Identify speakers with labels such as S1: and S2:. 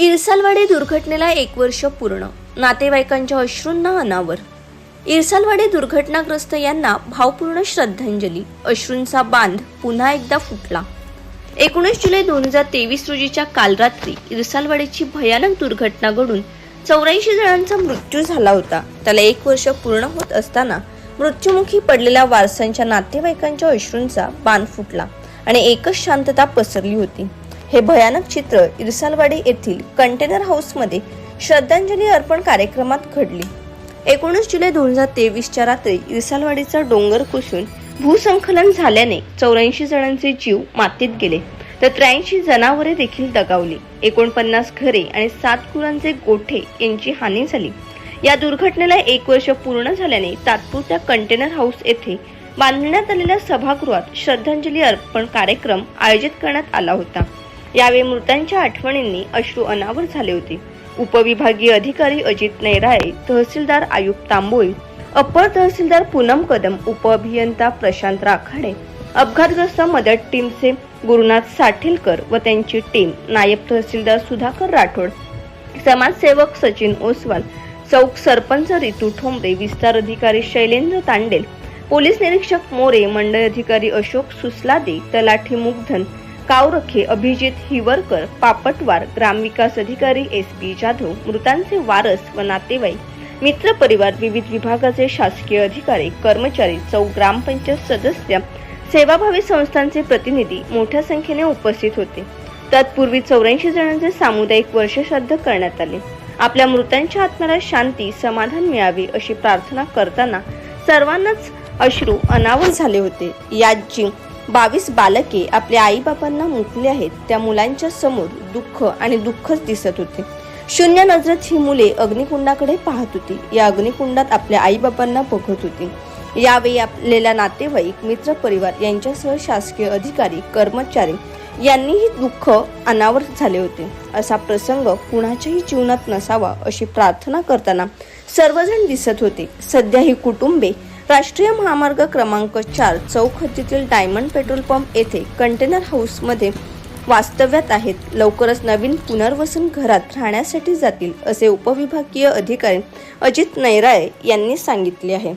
S1: इरसालवाडी दुर्घटनेला एक वर्ष पूर्ण. नातेवाईकांच्या अश्रूंना अनावर. इरसालवाडी दुर्घटनाग्रस्त यांना भावपूर्ण श्रद्धांजली. अश्रूंचा बांध पुन्हा एकदा फुटला. एकोणीस जुलै दोन हजार तेवीस रोजीच्या काल रात्री इरसालवाडीची भयानक दुर्घटना घडून चौऱ्याऐंशी जणांचा मृत्यू झाला होता. त्याला एक वर्ष पूर्ण होत असताना मृत्युमुखी पडलेल्या वारसांच्या नातेवाईकांच्या अश्रूंचा बांध फुटला आणि एकच शांतता पसरली होती. हे भयानक चित्र इरसालवाडी येथील कंटेनर हाऊसमध्ये श्रद्धांजली अर्पण कार्यक्रमात घडली. एकोणीस जुलै दोन हजार तेवीसच्या रात्री इरसालवाडीचा डोंगर कोसळून भूसंकलन झाल्याने चौऱ्याऐंशी जणांचे जीव मातीत गेले तर त्र्याऐंशी जनावरे देखील दगावली. एकोणपन्नास घरे आणि सात गुरांचे गोठे यांची हानी झाली. या दुर्घटनेला एक वर्ष पूर्ण झाल्याने तात्पुरत्या कंटेनर हाऊस येथे बांधण्यात आलेल्या सभागृहात श्रद्धांजली अर्पण कार्यक्रम आयोजित करण्यात आला होता. यावेळी मृतांच्या आठवणींनी अश्रू अनावर झाले होते. उपविभागीय अधिकारी अजित नैराळे तहसीलदार आयुब तांबोळी अप्पर तहसीलदार पूनम कदम उपअभियंता प्रशांत राखाडे अपघातग्रस्त मदत टीमचे गुरुनाथ साठेलकर व त्यांची टीम नायब तहसीलदार सुधाकर राठोड समाजसेवक सचिन ओसवाल चौक सरपंच रितू ठोंबरे विस्तार अधिकारी शैलेंद्र तांडेल पोलीस निरीक्षक मोरे मंडळ अधिकारी अशोक सुसलादे तलाठी मुग्धन कावरखे अभिजित हिवरकर पापटवार ग्रामविकास अधिकारी एस पी जाधव मृतांचे वारस व नातेवाईक मित्र परिवार विविध विभागाचे शासकीय अधिकारी कर्मचारी चौक ग्रामपंचायत सदस्य सेवाभावी संस्थांचे प्रतिनिधी मोठ्या संख्येने उपस्थित होते. तत्पूर्वी चौऱ्याऐंशी जणांचे सामुदायिक वर्षश्राद्ध करण्यात आले. आपल्या मृतांच्या आत्म्याला शांती समाधान मिळावे अशी प्रार्थना करताना सर्वांनाच अश्रू अनावर झाले होते. यात जी बावीस बालके आपल्या आईबापांना मुकली आहेत. त्या मुलांच्या समोर दुःख आणि दुःखच दिसत होते. शून्य नजरेत ही मुले अग्निकुंडाकडे पाहत होती. या अग्निकुंडात आपल्या आईबापांना बघत होती. यावेळी आपलेल्या नातेवाईक मित्र परिवार यांच्यासह शासकीय अधिकारी कर्मचारी यांनीही दुःख अनावर झाले होते. असा प्रसंग कुणाच्याही जीवनात नसावा अशी प्रार्थना करताना सर्वजण दिसत होते. सध्या ही कुटुंबे राष्ट्रीय महामार्ग क्रमांक चार चौक हद्दीतील डायमंड पेट्रोल पंप येथे कंटेनर हाऊसमध्ये वास्तव्यात आहेत. लवकरच नवीन पुनर्वसन घरात राहण्यासाठी जातील असे उपविभागीय अधिकारी अजित नैराळे यांनी सांगितले आहे.